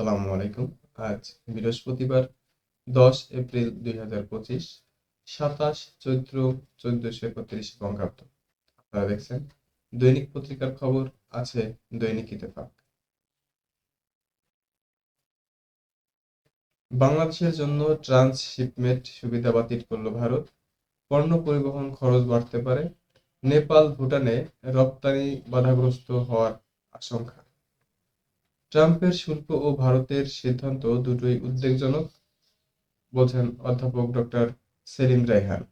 আসসালামু আলাইকুম। আজ বৃহস্পতিবার, দশ এপ্রিল দুই হাজার পঁচিশ, সাতাশ চৈত্র চোদ্দশো একত্রিশ বঙ্গাব্দ। আপনারা দেখছেন, দৈনিক পত্রিকার খবর আছে দৈনিক ইত্তেফাক। বাংলাদেশের জন্য ট্রান্সশিপমেন্ট সুবিধা বাতিল করল ভারত। পণ্য পরিবহন খরচ বাড়তে পারে। নেপাল, ভুটানে রপ্তানি বাধাগ্রস্ত হওয়ার আশঙ্কা। ট্রাম্পের শুল্ক ও ভারতের সিদ্ধান্ত দুটোই উদ্বেগজনক, বলছেন অধ্যাপক ডক্টর সেলিম রায়হান।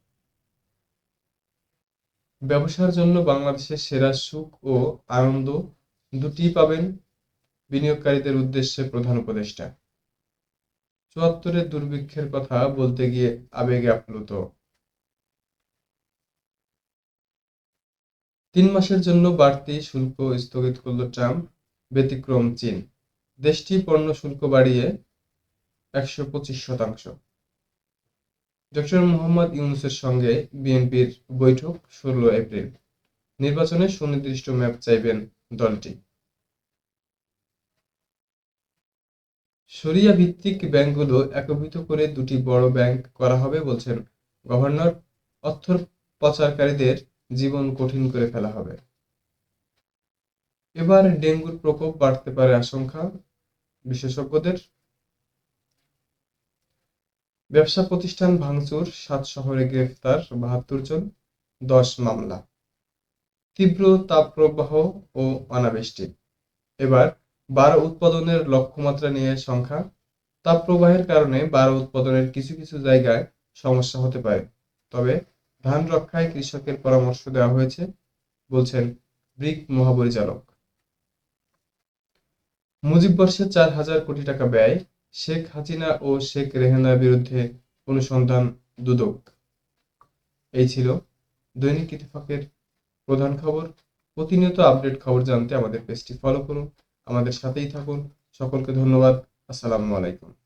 ব্যবসার জন্য বাংলাদেশের সেরা সুখ ও আনন্দ দুটিই পাবেন বিনিয়োগকারীদের উদ্দেশ্যে প্রধান উপদেষ্টা। চুয়াত্তরের দুর্ভিক্ষের কথা বলতে গিয়ে আবেগে আপ্লুত। তিন মাসের জন্য বাড়তি শুল্ক স্থগিত করল ট্রাম্প। ব্যতিক্রম চীন। দেশটি পণ্য শুল্ক বাড়িয়ে একশো পঁচিশ শতাংশ। ডক্টর মোহাম্মদ ইউনুসের সঙ্গে বিএনপির বৈঠক ষোলো এপ্রিল। নির্বাচনে সুনির্দিষ্ট ম্যাপ চাইবেন দলটি। সরিয়া ভিত্তিক ব্যাংকগুলো একভূত করে দুটি বড় ব্যাংক করা হবে বলছেন গভর্নর। অর্থ পাচারকারীদের জীবন কঠিন করে ফেলা হবে। এবার ডেঙ্গুর প্রকোপ বাড়তে পারে আশঙ্কা বিশেষজ্ঞদের। ব্যবসা প্রতিষ্ঠান ভাঙচুর, সাত শহরে গ্রেফতার বাহাত্তর জন, দশ মামলা। তীব্র তাপপ্রবাহ ও অনাবৃষ্টি। এবার বারো উৎপাদনের লক্ষ্যমাত্রা নিয়ে সংখ্যা তাপপ্রবাহের কারণে বারো উৎপাদনের কিছু কিছু জায়গায় সমস্যা হতে পারে। তবে ধান রক্ষায় কৃষকের পরামর্শ দেওয়া হয়েছে, বলছেন ব্রিক মহাপরিচালক। মুজিব বর্ষে চার হাজার কোটি টাকা ব্যয়, শেখ হাসিনা ও শেখ রেহানার বিরুদ্ধে অনুসন্ধান দুদক। এই ছিল দৈনিক ইত্তেফাকের প্রধান খবর। প্রতিনিয়ত আপডেট খবর জানতে আমাদের পেজটি ফলো করুন। আমাদের সাথেই থাকুন। সকলকে ধন্যবাদ। আসসালামু আলাইকুম।